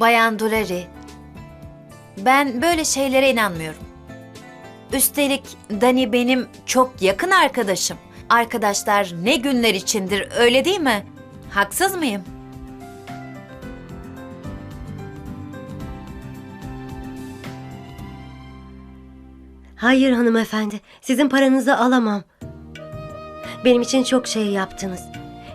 Bayan Duleri, ben böyle şeylere inanmıyorum. Üstelik Dani benim çok yakın arkadaşım. Arkadaşlar ne günler içindir öyle değil mi? Haksız mıyım? Hayır hanımefendi, sizin paranızı alamam. Benim için çok şey yaptınız.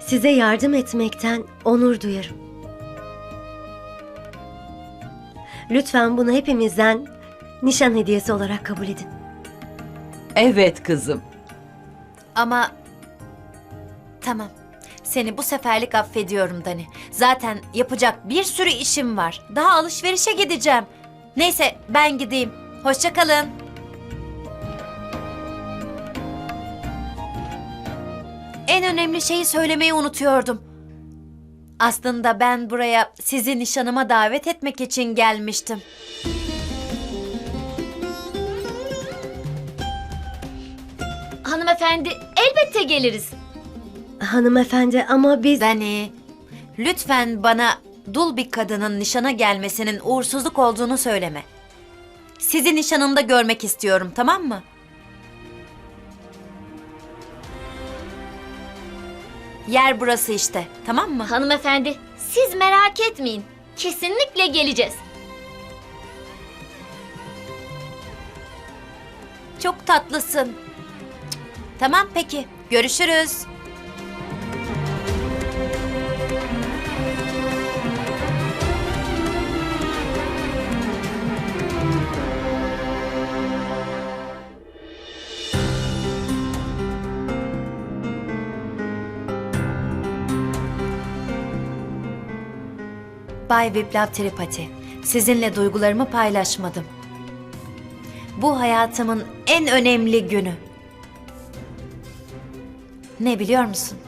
Size yardım etmekten onur duyarım. Lütfen bunu hepimizden nişan hediyesi olarak kabul edin. Evet kızım. Ama tamam. Seni bu seferlik affediyorum Dani. Zaten yapacak bir sürü işim var. Daha alışverişe gideceğim. Neyse ben gideyim. Hoşça kalın. En önemli şeyi söylemeyi unutuyordum. Aslında ben buraya sizi nişanıma davet etmek için gelmiştim. Hanımefendi elbette geliriz. Hanımefendi ama biz... Dani, lütfen bana dul bir kadının nişana gelmesinin uğursuzluk olduğunu söyleme. Sizi nişanımda görmek istiyorum, tamam mı? Yer burası işte, tamam mı? Hanımefendi siz merak etmeyin. Kesinlikle geleceğiz. Çok tatlısın. Tamam peki, görüşürüz. Bay Viplav Tripati, sizinle duygularımı paylaşmadım. Bu hayatımın en önemli günü. Ne biliyor musun?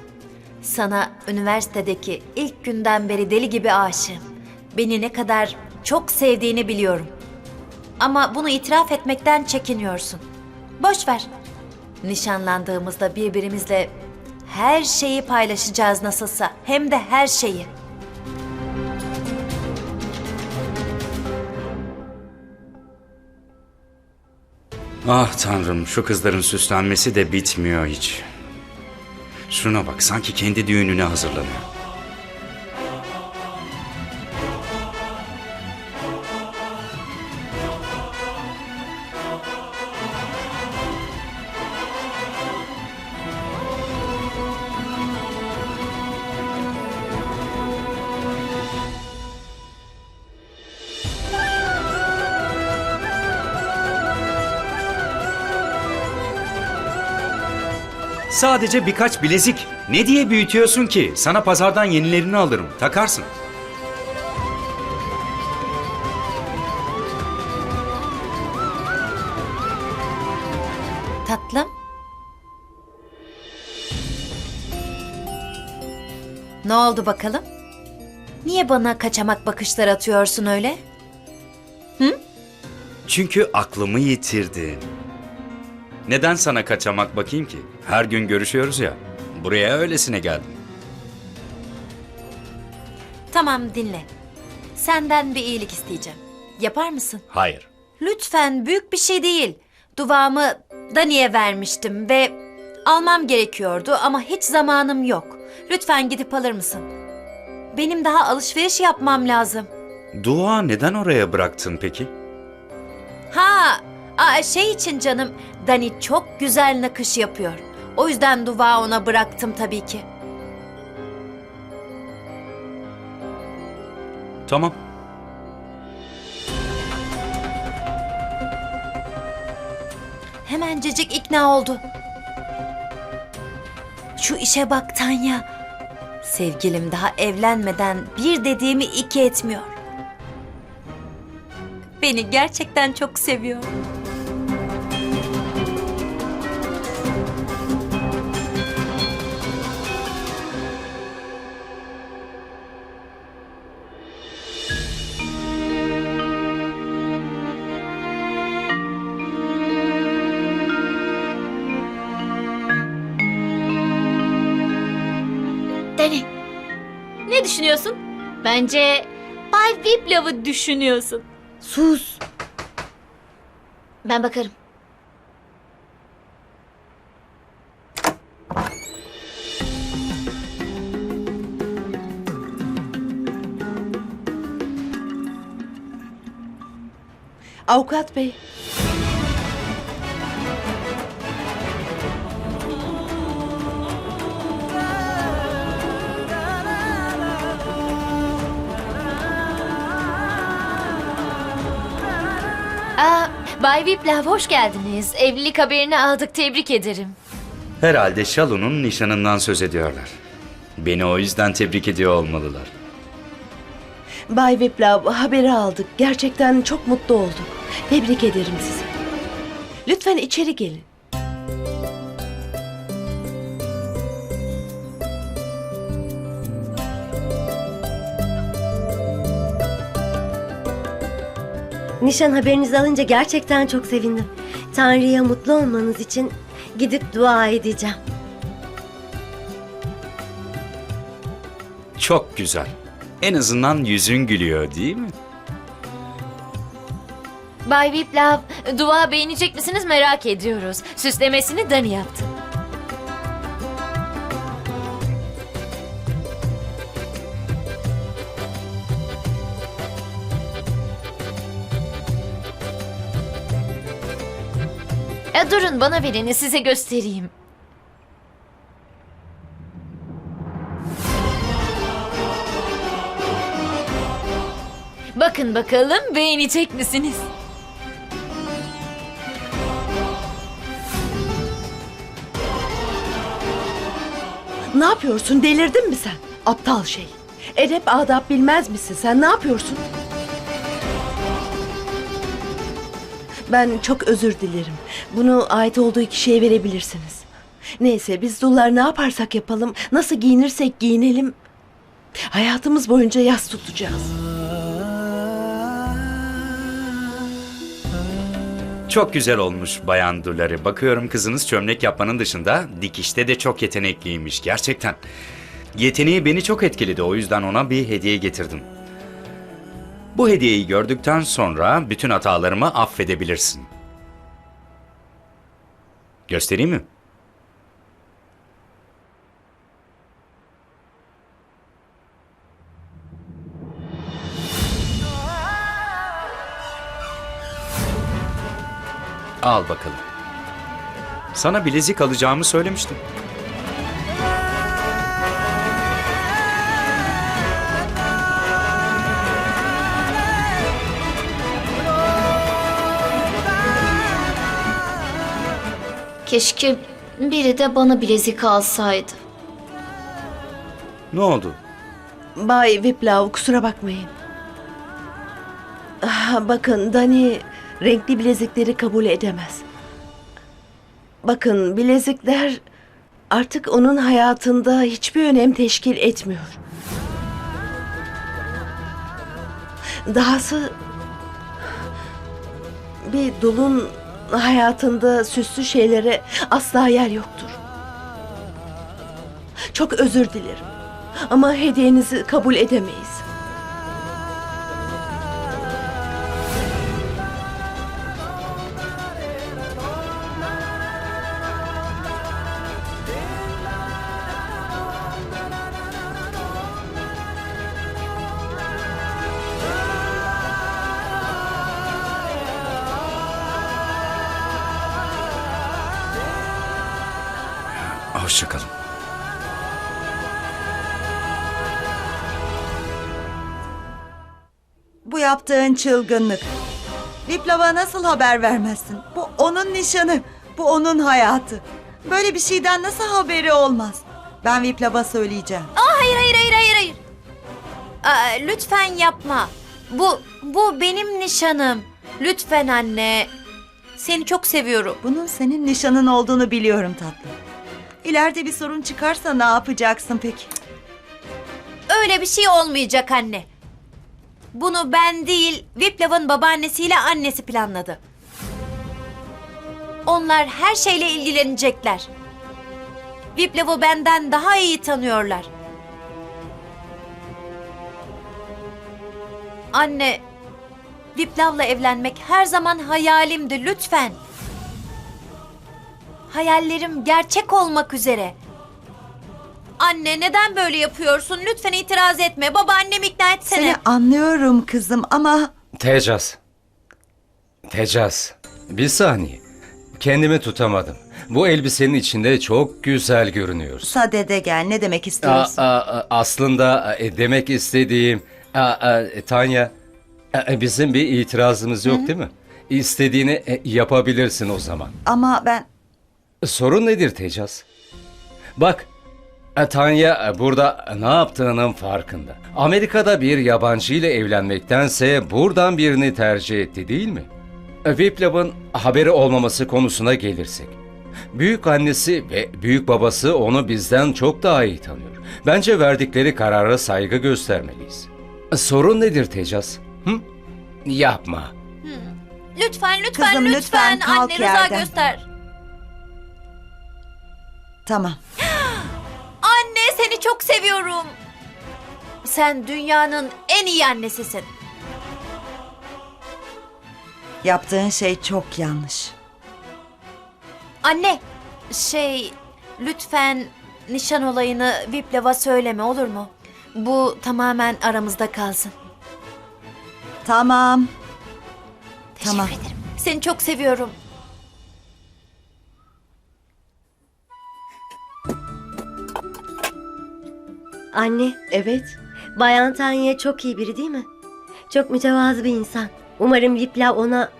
Sana üniversitedeki ilk günden beri deli gibi aşığım. Beni ne kadar çok sevdiğini biliyorum. Ama bunu itiraf etmekten çekiniyorsun. Boş ver. Nişanlandığımızda birbirimizle her şeyi paylaşacağız nasılsa. Hem de her şeyi. Ah tanrım şu kızların süslenmesi de bitmiyor hiç. Şuna bak sanki kendi düğününe hazırlanıyor. Sadece birkaç bilezik. Ne diye büyütüyorsun ki? Sana pazardan yenilerini alırım. Takarsın. Tatlım. Ne oldu bakalım? Niye bana kaçamak bakışlar atıyorsun öyle? Çünkü aklımı yitirdin. Neden sana kaçamak bakayım ki? Her gün görüşüyoruz ya. Buraya öylesine geldim. Tamam dinle. Senden bir iyilik isteyeceğim. Yapar mısın? Hayır. Lütfen büyük bir şey değil. Duvağımı Dani'ye vermiştim ve almam gerekiyordu ama hiç zamanım yok. Lütfen gidip alır mısın? Benim daha alışveriş yapmam lazım. Dua neden oraya bıraktın peki? Ha, aa, şey için canım. Dani çok güzel nakış yapıyor. O yüzden duvağı ona bıraktım tabii ki. Tamam. Hemencecik ikna oldu. Şu işe bak Tanya. Sevgilim daha evlenmeden bir dediğimi iki etmiyor. Beni gerçekten çok seviyor. Düşünüyorsun? Bence Bay Viplav'ı düşünüyorsun. Sus. Ben bakarım. Avukat bey, Bay Viplav hoş geldiniz. Evlilik haberini aldık. Tebrik ederim. Herhalde Şalu'nun nişanından söz ediyorlar. Beni o yüzden tebrik ediyor olmalılar. Bay Viplav haberi aldık. Gerçekten çok mutlu olduk. Tebrik ederim sizi. Lütfen içeri gelin. Nişan haberinizi alınca gerçekten çok sevindim. Tanrı'ya mutlu olmanız için gidip dua edeceğim. Çok güzel. En azından yüzün gülüyor değil mi? Bay Viplav, dua beğenecek misiniz merak ediyoruz. Süslemesini Dani yaptı. E, durun bana verin size göstereyim. Bakın bakalım beğenecek misiniz? Ne yapıyorsun? Delirdin mi sen? Aptal şey. Edep adap bilmez misin sen? Ne yapıyorsun? Ben çok özür dilerim. Bunu ait olduğu kişiye verebilirsiniz. Neyse biz dullar ne yaparsak yapalım, nasıl giyinirsek giyinelim. Hayatımız boyunca yas tutacağız. Çok güzel olmuş Bayan Duları. Bakıyorum kızınız çömlek yapmanın dışında dikişte de çok yetenekliymiş gerçekten. Yeteneği beni çok etkiledi o yüzden ona bir hediye getirdim. Bu hediyeyi gördükten sonra bütün hatalarımı affedebilirsin. Göstereyim mi? Al bakalım. Sana bilezik alacağımı söylemiştim. Keşke biri de bana bilezik alsaydı. Ne oldu? Bay Viplav kusura bakmayın. Ah, Bakın Dani renkli bilezikleri kabul edemez. Bakın bilezikler artık onun hayatında hiçbir önem teşkil etmiyor. Dahası bir dulun hayatında süslü şeylere asla yer yoktur. Çok özür dilerim. Ama hediyenizi kabul edemeyiz. Bu yaptığın çılgınlık. Viplav'a nasıl haber vermezsin? Bu onun nişanı. Bu onun hayatı. Böyle bir şeyden nasıl haberi olmaz? Ben Viplav'a söyleyeceğim. Hayır hayır hayır hayır hayır. Aa, lütfen yapma. Bu bu benim nişanım. Lütfen anne. Seni çok seviyorum. Bunun senin nişanın olduğunu biliyorum tatlım. İleride bir sorun çıkarsa ne yapacaksın peki? Öyle bir şey olmayacak anne. Bunu ben değil, Viplav'ın babaannesiyle annesi planladı. Onlar her şeyle ilgilenecekler. Viplav'ı benden daha iyi tanıyorlar. Anne, Viplav'la evlenmek her zaman hayalimdi lütfen. Hayallerim gerçek olmak üzere. Anne neden böyle yapıyorsun? Lütfen itiraz etme. Babaannemi ikna etsene. Seni anlıyorum kızım ama Tecaz. Tecaz. Bir saniye. Kendimi tutamadım. Bu elbisenin içinde çok güzel görünüyorsun. sadede gel ne demek Aa, istiyorsun? aa, aslında e, demek istediğim... Aa, aa, Tanya, e, bizim bir itirazımız yok değil mi? İstediğini e, yapabilirsin o zaman. Ama ben Sorun nedir Tecaz? Bak, e, Tanya e, burada ne yaptığının farkında. Amerika'da bir yabancı ile evlenmektense buradan birini tercih etti değil mi? E, haberi olmaması konusuna gelirsek. Büyük annesi ve büyük babası onu bizden çok daha iyi tanıyor. Bence verdikleri karara saygı göstermeliyiz. E, Sorun nedir Tecaz? Hı? Yapma. Lütfen lütfen Kızım, lütfen. lütfen kalk Anne rıza yerden. göster. tamam. Anne seni çok seviyorum. Sen dünyanın en iyi annesisin. Yaptığın şey çok yanlış. Anne, şey lütfen nişan olayını Viplav'a söyleme olur mu? Bu tamamen aramızda kalsın. Tamam. Teşekkür Tamam. ederim. Seni çok seviyorum. Anne, Evet. Bayan Tanya çok iyi biri değil mi? Çok mütevazı bir insan. Umarım Viplav ona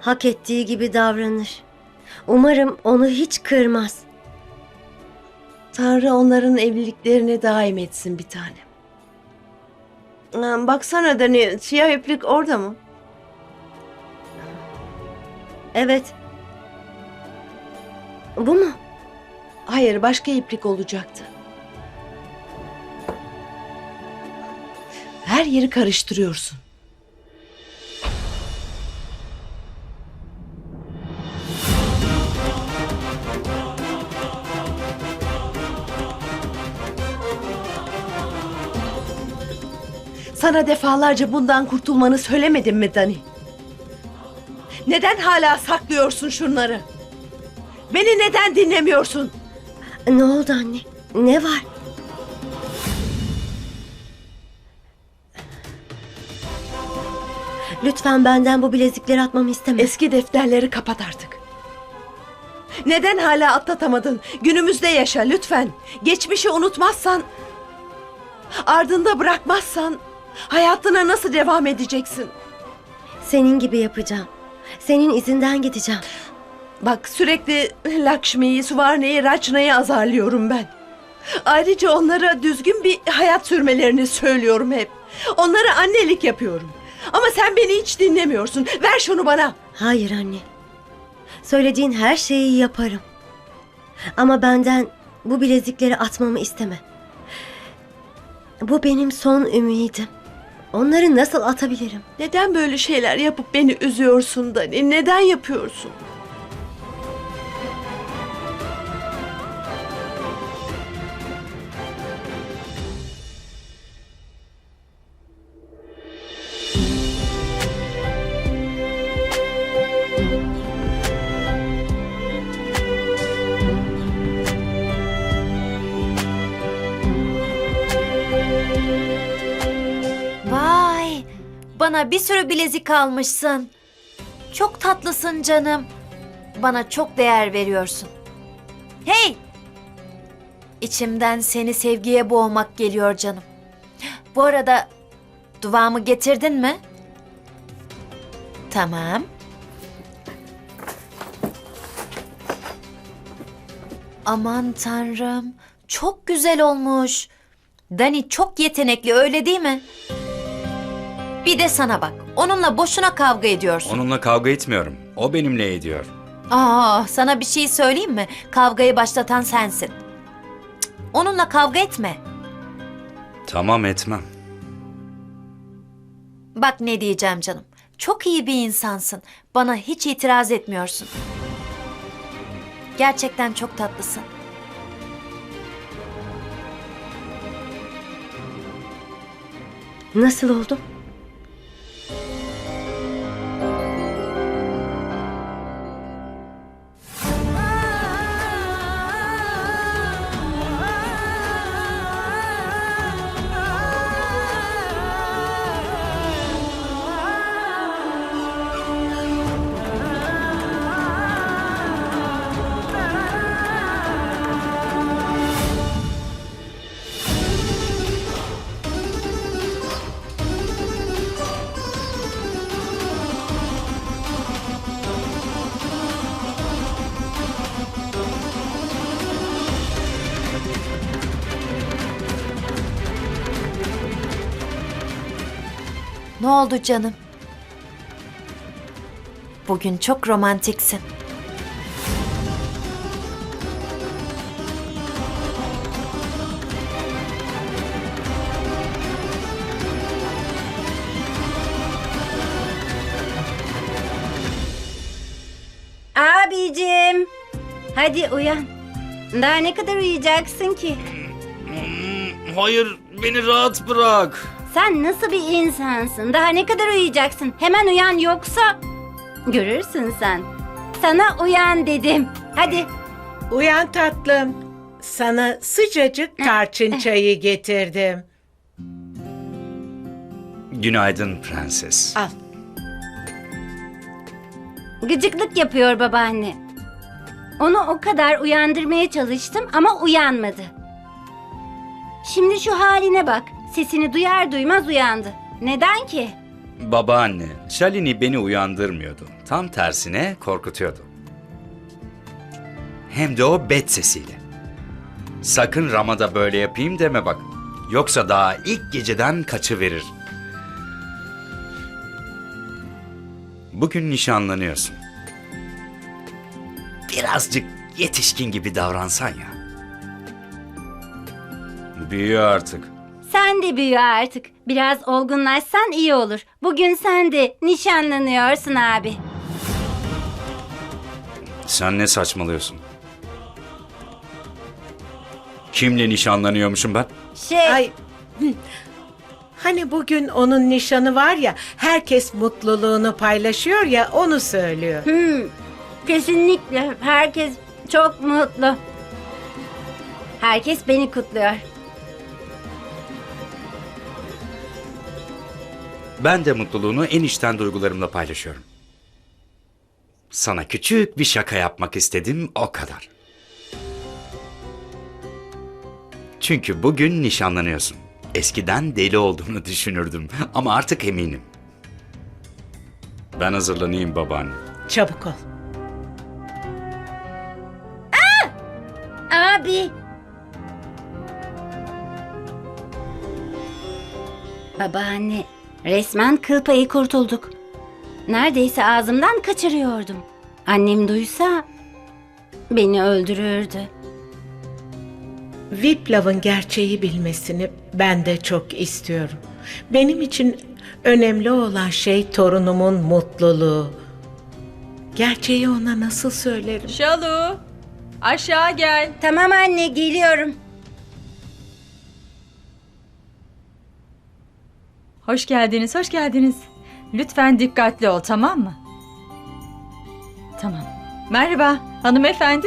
hak ettiği gibi davranır. Umarım onu hiç kırmaz. Tanrı onların evliliklerini daim etsin bir tanem. Baksana Dani, siyah iplik orada mı? Evet. Bu mu? Hayır, başka iplik olacaktı. Her yeri karıştırıyorsun. Sana defalarca bundan kurtulmanı söylemedim mi Dani? Neden hala saklıyorsun şunları? Beni neden dinlemiyorsun? Ne oldu anne? Ne var? Lütfen benden bu bilezikleri atmamı isteme. Eski defterleri kapat artık. Neden hala atlatamadın? Günümüzde yaşa lütfen. Geçmişi unutmazsan, ardında bırakmazsan hayatına nasıl devam edeceksin? Senin gibi yapacağım. Senin izinden gideceğim. Bak sürekli Lakshmi'yi, Suvarne'yi, Rachna'yı azarlıyorum ben. Ayrıca onlara düzgün bir hayat sürmelerini söylüyorum hep. Onlara annelik yapıyorum. Ama sen beni hiç dinlemiyorsun. Ver şunu bana. Hayır anne. Söylediğin her şeyi yaparım. Ama benden bu bilezikleri atmamı isteme. Bu benim son ümidim. Onları nasıl atabilirim? Neden böyle şeyler yapıp beni üzüyorsun Dani? Neden yapıyorsun? Bana bir sürü bilezik almışsın. Çok tatlısın canım. Bana çok değer veriyorsun. Hey! İçimden seni sevgiye boğmak geliyor canım. Bu arada duvağımı getirdin mi? Tamam. Aman tanrım. Çok güzel olmuş. Dani çok yetenekli öyle değil mi? Bir de sana bak. Onunla boşuna kavga ediyorsun. Onunla kavga etmiyorum. O benimle ediyor. Aa, sana bir şey söyleyeyim mi? Kavgayı başlatan sensin. Cık, Onunla kavga etme. Tamam etmem. Bak ne diyeceğim canım. Çok iyi bir insansın. Bana hiç itiraz etmiyorsun. Gerçekten çok tatlısın. Nasıl oldum? Ne oldu canım? Bugün çok romantiksin. Abicim. Hadi uyan. Daha ne kadar uyuyacaksın ki? Hayır, beni rahat bırak. Sen nasıl bir insansın? Daha ne kadar uyuyacaksın? Hemen uyan yoksa... Görürsün sen. Sana uyan dedim. Hadi. Uyan tatlım. Sana sıcacık tarçın çayı getirdim. Günaydın prenses. Al. Gıcıklık yapıyor babaanne. Onu o kadar uyandırmaya çalıştım ama uyanmadı. Şimdi şu haline bak. Sesini duyar duymaz uyandı. Neden ki? Babaanne, Shalini beni uyandırmıyordu. Tam tersine korkutuyordu. Hem de o bet sesiyle. Sakın Rama'da böyle yapayım deme bak. Yoksa daha ilk geceden kaçıverir. Bugün nişanlanıyorsun. Birazcık yetişkin gibi davransan ya. Büyüyor artık. Sen de büyü artık. Biraz olgunlaşsan iyi olur. Bugün sen de nişanlanıyorsun abi. Sen ne saçmalıyorsun? Kimle nişanlanıyormuşum ben? Şey, Ay. Hani bugün onun nişanı var ya, herkes mutluluğunu paylaşıyor ya, onu söylüyor. hmm, kesinlikle herkes çok mutlu. Herkes beni kutluyor. Ben de mutluluğunu en içten duygularımla paylaşıyorum. Sana küçük bir şaka yapmak istedim o kadar. Çünkü bugün nişanlanıyorsun. Eskiden deli olduğunu düşünürdüm ama artık eminim. Ben hazırlanayım babaanne. Çabuk ol. Abi. Babaanne, resmen kıl payı kurtulduk. Neredeyse ağzımdan kaçırıyordum. Annem duysa beni öldürürdü. Viplav'ın gerçeği bilmesini ben de çok istiyorum. Benim için önemli olan şey torunumun mutluluğu. Gerçeği ona nasıl söylerim? Şalu, aşağı gel. Tamam anne, geliyorum. Hoş geldiniz, hoş geldiniz. Lütfen dikkatli ol, tamam mı? Tamam. Merhaba, hanımefendi.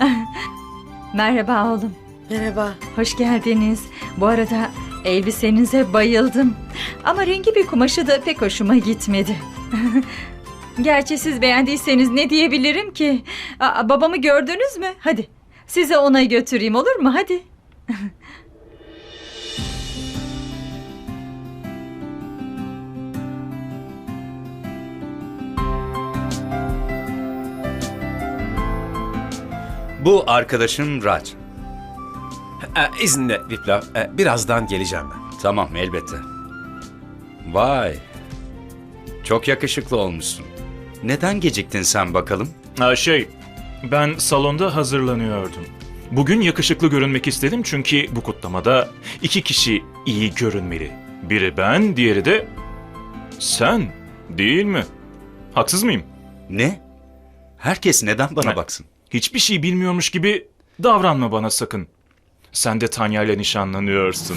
Merhaba oğlum. Merhaba. Hoş geldiniz. Bu arada elbisenize bayıldım. Ama rengi bir kumaşı da pek hoşuma gitmedi. Gerçi siz beğendiyseniz ne diyebilirim ki? Aa, babamı gördünüz mü? Hadi size ona götüreyim olur mu? Hadi. Bu arkadaşım Raj. E, izinle Viplav. E, birazdan geleceğim ben. Tamam elbette. Vay. Çok yakışıklı olmuşsun. Neden geciktin sen bakalım? Ha şey, ben salonda hazırlanıyordum. Bugün yakışıklı görünmek istedim çünkü bu kutlamada iki kişi iyi görünmeli. Biri ben, diğeri de sen. Değil mi? Haksız mıyım? Ne? Herkes neden bana Ne? baksın? Hiçbir şey bilmiyormuş gibi davranma bana sakın. Sen de Tanya ile nişanlanıyorsun.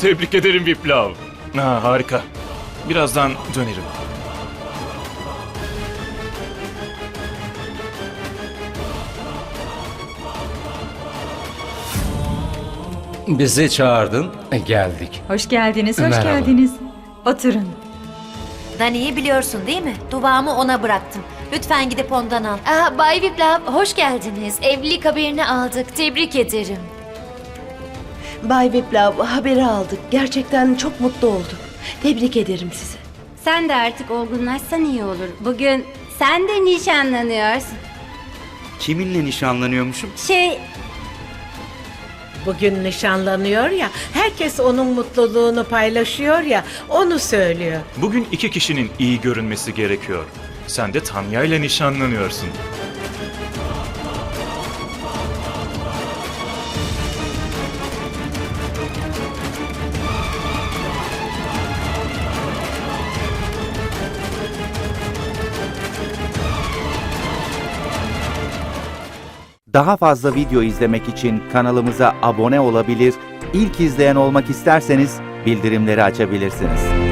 Tebrik ederim Viplav. Ha, harika. Birazdan dönerim. Bizi çağırdın, e, geldik. Hoş geldiniz, hoş Merhaba. geldiniz. Oturun. Dani'yi biliyorsun değil mi? Duvağımı ona bıraktım. Lütfen gidip ondan al. Aa, Bay Viplav, hoş geldiniz. Evlilik haberini aldık. Tebrik ederim. Bay Viplav haberi aldık. Gerçekten çok mutlu olduk. Tebrik ederim sizi. Sen de artık olgunlaşsan iyi olur. Bugün sen de nişanlanıyorsun. Kiminle nişanlanıyormuşum? Şey... bugün nişanlanıyor ya, herkes onun mutluluğunu paylaşıyor ya, onu söylüyor. Bugün iki kişinin iyi görünmesi gerekiyor. Sen de Tanya ile nişanlanıyorsun. Daha fazla video izlemek için kanalımıza abone olabilir, ilk izleyen olmak isterseniz bildirimleri açabilirsiniz.